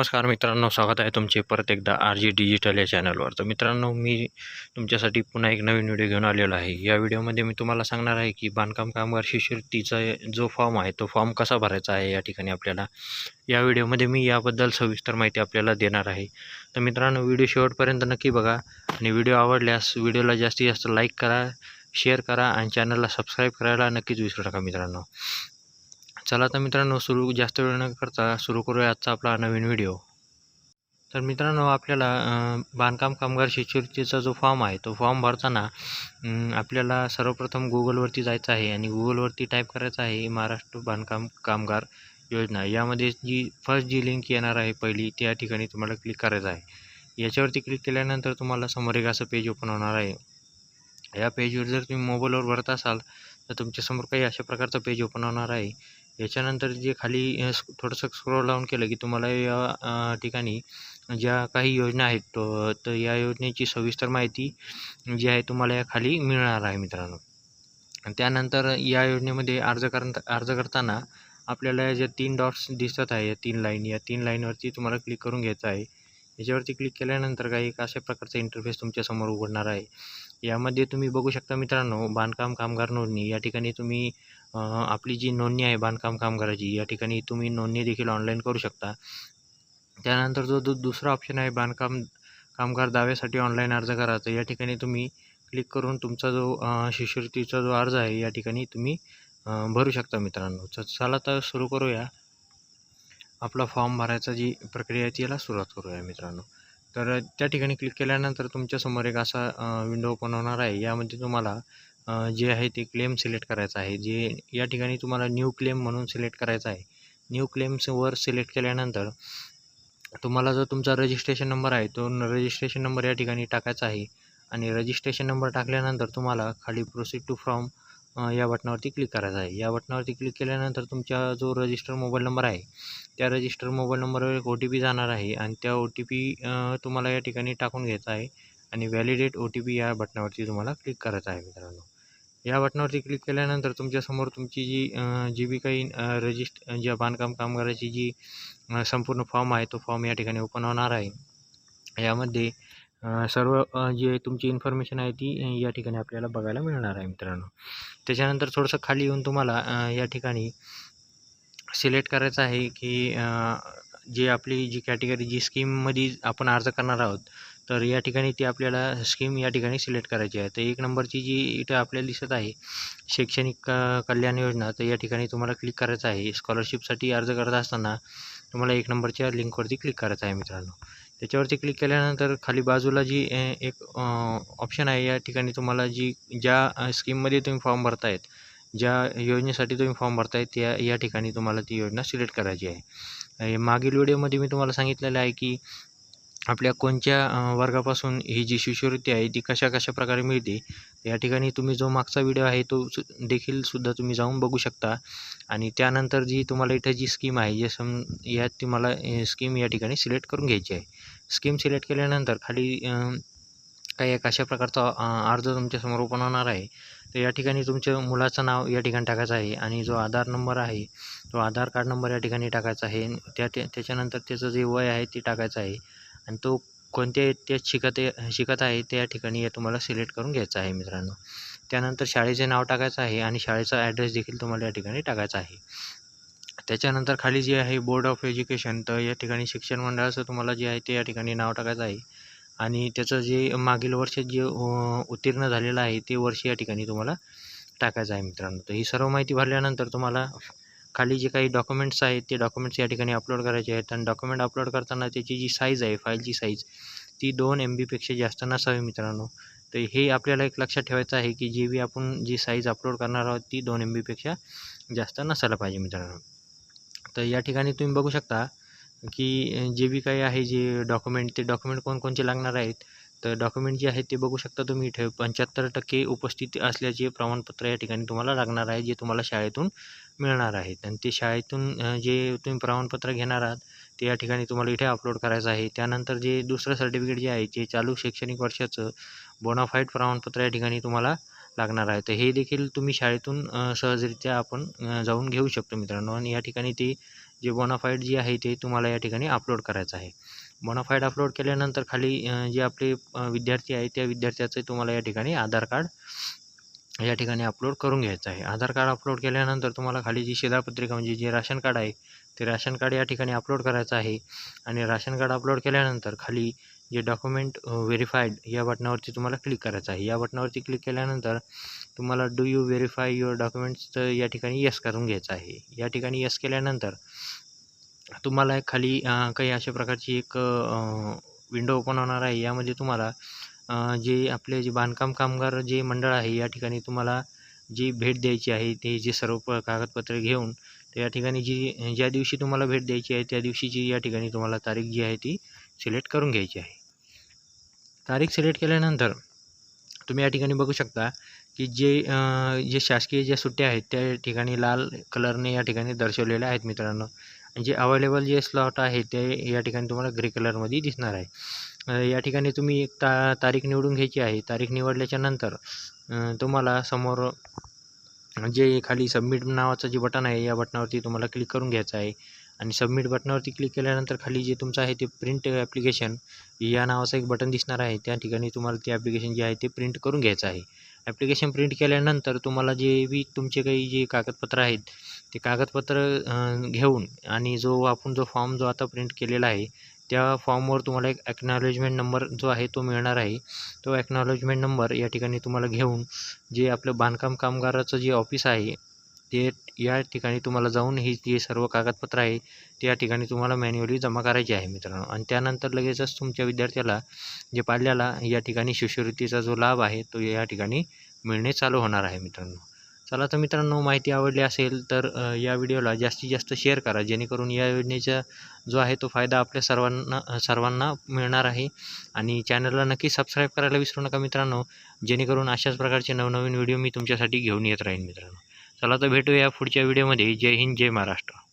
नमस्कार मित्रांनो स्वागत आहे तुमचे परत एकदा आर जी डिजिटल या चॅनलवर. तर मित्रांनो मी तुमच्यासाठी पुन्हा एक नवीन व्हिडिओ घेऊन आलेलो आहे. या व्हिडिओमध्ये मी तुम्हाला सांगणार आहे की बांधकाम कामगार शिष्यवृत्तीचा जो फॉर्म आहे तो फॉर्म कसा भरायचा आहे या ठिकाणी आपल्याला. या व्हिडिओमध्ये मी याबद्दल सविस्तर माहिती आपल्याला देणार आहे. तर मित्रांनो व्हिडिओ शेवटपर्यंत नक्की बघा आणि व्हिडिओ आवडल्यास व्हिडिओला जास्तीत जास्त लाईक करा शेअर करा आणि चॅनलला सबस्क्राईब करायला नक्कीच विसरू नका मित्रांनो. चला तर मित्रांनो सुरू जास्त वेळ न करता सुरू करूया आजचा आपला नवीन व्हिडिओ तर मित्रांनो आपल्याला बांधकाम कामगार शिष्यवृत्तीचा जो फॉर्म आहे तो फॉर्म भरताना आपल्याला सर्वप्रथम गुगलवरती जायचं आहे आणि गुगलवरती टाईप करायचं आहे महाराष्ट्र बांधकाम कामगार योजना. यामध्ये जी फर्स्ट जी लिंक येणार आहे पहिली त्या ठिकाणी तुम्हाला क्लिक करायचं आहे. याच्यावरती क्लिक केल्यानंतर तुम्हाला समोर एक असं पेज ओपन होणार आहे. या पेजवर जर तुम्ही मोबाईलवर भरत असाल तर तुमच्यासमोर काही अशा प्रकारचं पेज ओपन होणार आहे. याच्यानंतर जे खाली थोडंसं स्क्रोल डाऊन केलं की तुम्हाला या ठिकाणी ज्या काही योजना आहेत तर या योजनेची सविस्तर माहिती जी आहे तुम्हाला या खाली मिळणार आहे मित्रांनो. त्यानंतर या योजनेमध्ये अर्ज कर अर्ज करताना आपल्याला या ज्या तीन डॉट्स दिसत आहे या तीन लाईन या तीन लाईनवरती तुम्हाला क्लिक करून घ्यायचं आहे. याच्यावरती क्लिक केल्यानंतर काही एक अशा प्रकारचा इंटरफेस तुमच्यासमोर उघडणार आहे. यामध्ये तुम्ही बघू शकता मित्रांनो बांधकाम कामगार नोंदणी या ठिकाणी तुम्ही आपली जी नोंदणी आहे बांधकाम कामगाराची या ठिकाणी तुम्ही नोंदणी देखील ऑनलाईन करू शकता. त्यानंतर जो दु दुसरा ऑप्शन आहे बांधकाम कामगार दाव्यासाठी ऑनलाईन अर्ज करायचा. या ठिकाणी तुम्ही क्लिक करून तुमचा जो शिष्यवृत्तीचा जो अर्ज आहे या ठिकाणी तुम्ही भरू शकता मित्रांनो. तर चला तर सुरू करूया. आपला फॉर्म भरायचा जी प्रक्रिया आहे त्याला सुरुवात करूया मित्रांनो. तर त्या ठिकाणी क्लिक केल्यानंतर तुमच्यासमोर एक असा विंडो ओपन होणार आहे. यामध्ये तुम्हाला जे आहे ते क्लेम सिलेक्ट करायचं आहे. जे या ठिकाणी तुम्हाला न्यू क्लेम म्हणून सिलेक्ट करायचं आहे. न्यू क्लेम्सवर सिलेक्ट केल्यानंतर तुम्हाला जो तुमचा रजिस्ट्रेशन नंबर आहे तो रजिस्ट्रेशन नंबर या ठिकाणी टाकायचा आहे. आणि रजिस्ट्रेशन नंबर टाकल्यानंतर तुम्हाला खाली प्रोसीड टू फ्रॉम या बटनावरती क्लिक करायचं आहे. या बटनावरती क्लिक केल्यानंतर तुमचा जो रजिस्टर मोबाईल नंबर आहे त्या रजिस्टर मोबाईल नंबरवर एक ओ टी पी जाणार आहे. आणि त्या ओ टी पी तुम्हाला या ठिकाणी टाकून घ्यायचा आहे. आणि व्हॅलिडेट ओ टी पी या बटनावरती तुम्हाला क्लिक करायचं आहे मित्रांनो. या बटनावरती क्लिक केल्यानंतर तुमच्यासमोर तुमची जी जी बी काही रजिस्ट ज्या बांधकाम कामगाराची जी संपूर्ण फॉर्म आहे तो फॉर्म या ठिकाणी ओपन होणार आहे. यामध्ये सर्व जे तुमची इन्फॉर्मेशन आहे ती या ठिकाणी आपल्याला बघायला मिळणार आहे मित्रांनो. त्याच्यानंतर थोडंसं खाली येऊन तुम्हाला या ठिकाणी सिलेक्ट करायचं आहे की जे आपली जी कॅटेगरी जी स्कीममध्ये आपण अर्ज करणार आहोत तर या ठिकाणी ती आपल्याला स्कीम या ठिकाणी सिलेक्ट करायची आहे. तर एक नंबरची जी इथं आपल्याला दिसत आहे शैक्षणिक कल्याण योजना तर या ठिकाणी तुम्हाला क्लिक करायचं आहे. स्कॉलरशिपसाठी अर्ज करत असताना तुम्हाला एक नंबरच्या लिंकवरती क्लिक करायचं आहे मित्रांनो. त्याच्यावरती क्लिक केल्यानंतर खाली बाजूला जी एक ऑप्शन आहे या ठिकाणी तुम्हाला जी ज्या स्कीममध्ये तुम्ही फॉर्म भरतायत ज्या योजनेसाठी तुम्ही फॉर्म भरताय त्या या ठिकाणी तुम्हाला ती योजना सिलेक्ट करायची आहे. मागील व्हिडिओमध्ये मी तुम्हाला सांगितलेलं आहे की आपल्या कोणत्या वर्गापासून ही जी शिष्यवृत्ती आहे ती कशा कशा प्रकारे मिळते या ठिकाणी तुम्ही जो मागचा व्हिडिओ आहे तो सु देखील सुद्धा तुम्ही जाऊन बघू शकता. आणि त्यानंतर जी तुम्हाला इथं जी स्कीम आहे जे सम यात तुम्हाला स्कीम या ठिकाणी सिलेक्ट करून घ्यायची आहे. स्कीम सिलेक्ट केल्यानंतर खाली काही एक अशा प्रकारचा अर्ज तुमच्यासमोर ओपन होणार आहे. तर या ठिकाणी तुमच्या मुलाचं नाव या ठिकाणी टाकायचं आहे आणि जो आधार नंबर आहे तो आधार कार्ड नंबर या ठिकाणी टाकायचा आहे. त्या त्या- त्याच्यानंतर त्याचं जे वय आहे ते टाकायचं आहे. आणि तो कोणत्या ते शिकत आहे शिकत आहे त्या ठिकाणी तुम्हाला सिलेक्ट करून घ्यायचा आहे मित्रांनो. त्यानंतर शाळेचे नाव टाकायचं आहे आणि शाळेचा ॲड्रेस देखील तुम्हाला या ठिकाणी टाकायचा आहे. त्याच्यानंतर खाली जे आहे बोर्ड ऑफ एज्युकेशन तर या ठिकाणी शिक्षण मंडळाचं तुम्हाला जे आहे ते या ठिकाणी नाव टाकायचं आहे. आणि त्याचं जे मागील वर्षात जे उत्तीर्ण झालेलं आहे ते वर्ष या ठिकाणी तुम्हाला टाकायचं आहे मित्रांनो. तर ही सर्व माहिती भरल्यानंतर तुम्हाला खाली जे काही डॉक्युमेंट्स आहेत ते डॉक्युमेंट्स या ठिकाणी अपलोड करायचे आहेत. आणि डॉक्युमेंट अपलोड करताना त्याची जी साईज आहे फाईलची साईज ती दोन एम बीपेक्षा जास्त नसावी मित्रांनो. तर हे आपल्याला एक लक्षात ठेवायचं आहे की जे बी आपण जी साईज अपलोड करणार आहोत ती दोन एम बीपेक्षा जास्त नसायला पाहिजे मित्रांनो. तर या ठिकाणी तुम्ही बघू शकता की जे बी काही आहे जे डॉक्युमेंट ते डॉक्युमेंट कोणकोणते लागणार आहेत तर डॉक्युमेंट जे आहेत ते बघू शकता तुम्ही इथे. पंच्याहत्तर टक्के उपस्थिती असल्याचे प्रमाणपत्र या ठिकाणी तुम्हाला लागणार आहे जे तुम्हाला शाळेतून मिळणार आहेत आणि ते शाळेतून जे तुम्ही प्रमाणपत्र घेणार आहात ते या ठिकाणी तुम्हाला इथे अपलोड करायचं आहे. त्यानंतर जे दुसरं सर्टिफिकेट जे आहे जे चालू शैक्षणिक वर्षाचं बोनाफाईड प्रमाणपत्र या ठिकाणी तुम्हाला लागणार आहे. तर हे देखील तुम्ही शाळेतून सहजरित्या आपण जाऊन घेऊ शकतो मित्रांनो. आणि या ठिकाणी ते जे बोनाफाईड जे आहे ते तुम्हाला या ठिकाणी अपलोड करायचं आहे. बोनाफाईड अपलोड केल्यानंतर खाली जे आपले विद्यार्थी आहे त्या विद्यार्थ्याचं तुम्हाला या ठिकाणी आधार कार्ड या ठिकाणी अपलोड करून घ्यायचं आहे. आधार कार्ड अपलोड केल्यानंतर तुम्हाला खाली जी शिधापत्रिका म्हणजे जे राशन कार्ड आहे ते राशन कार्ड या ठिकाणी अपलोड करायचं आहे. आणि राशन कार्ड अपलोड केल्यानंतर खाली जे डॉक्युमेंट व्हेरीफाईड या बटनावरती तुम्हाला क्लिक करायचं आहे. या बटनावरती क्लिक केल्यानंतर तुम्हाला do you verify your documents या ठिकाणी यस करून घ्यायचं आहे. या ठिकाणी यस केल्यानंतर तुम्हाला एक खाली काही अशा प्रकारची एक विंडो ओपन होणार आहे. यामध्ये तुम्हाला जे आपले जे बांधकाम कामगार जे मंडळ आहे या ठिकाणी तुम्हाला जी भेट द्यायची आहे ते जे सर्व प कागदपत्रे घेऊन तर या ठिकाणी जी ज्या दिवशी तुम्हाला भेट द्यायची आहे त्या दिवशीची या ठिकाणी तुम्हाला तारीख जी आहे ती सिलेक्ट करून घ्यायची आहे. तारीख सिलेक्ट केल्यानंतर तुम्ही या ठिकाणी बघू शकता की जे जे शासकीय ज्या सुट्ट्या आहेत त्या ठिकाणी लाल कलरने या ठिकाणी दर्शवलेल्या आहेत मित्रांनो. म्हणजे जे अवेलेबल जे स्लॉट आहे ते या ठिकाणी तुम्हाला ग्रे कलरमध्ये दिसणार आहे. या ठिकाणी तुम्ही एक ता तारीख निवडून घ्यायची आहे. तारीख निवडल्याच्या नंतर तुम्हाला समोर जे खाली सबमिट नावाचं जे बटन आहे या बटनावरती तुम्हाला क्लिक करून घ्यायचं आहे. आणि सबमिट बटनावरती क्लिक केल्यानंतर खाली जे तुमचं आहे ते प्रिंट ॲप्लिकेशन या नावाचं एक बटन दिसणार आहे. त्या ठिकाणी तुम्हाला ते ॲप्लिकेशन जे आहे ते प्रिंट करून घ्यायचं आहे. ॲप्लिकेशन प्रिंट केल्यानंतर तुम्हाला जे बी तुमचे काही जे कागदपत्र आहेत ते कागदपत्र घेऊन आणि जो आपण जो फॉर्म जो आता प्रिंट केलेला आहे त्या फॉर्मवर तुम्हाला एक ॲक्नॉलेजमेंट नंबर जो आहे तो मिळणार आहे. तो ॲक्नॉलेजमेंट नंबर या ठिकाणी तुम्हाला घेऊन जे आपलं बांधकाम कामगाराचं जे ऑफिस आहे ते या ठिकाणी तुम्हाला जाऊन ही जे सर्व कागदपत्र आहे ते या ठिकाणी तुम्हाला मॅन्युअली जमा करायचे आहे मित्रांनो. आणि त्यानंतर लगेचच तुमच्या विद्यार्थ्याला जे पाल्याला या ठिकाणी शिष्यवृत्तीचा जो लाभ आहे तो या ठिकाणी मिळणे चालू होणार आहे मित्रांनो. चला तर मित्रांनो माहिती आवडली असेल तर या व्हिडिओला जास्तीत जास्त शेअर करा. जेणेकरून या योजनेचा जो आहे तो फायदा आपल्या सर्वांना सर्वांना मिळणार आहे. आणि चॅनलला नक्की सबस्क्राईब करायला विसरू नका मित्रांनो. जेणेकरून अशाच प्रकारचे नवनवीन व्हिडिओ मी तुमच्यासाठी घेऊन येत राहीन मित्रांनो. चला तर भेटूया पुढच्या व्हिडिओमध्ये. जय हिंद जय महाराष्ट्र.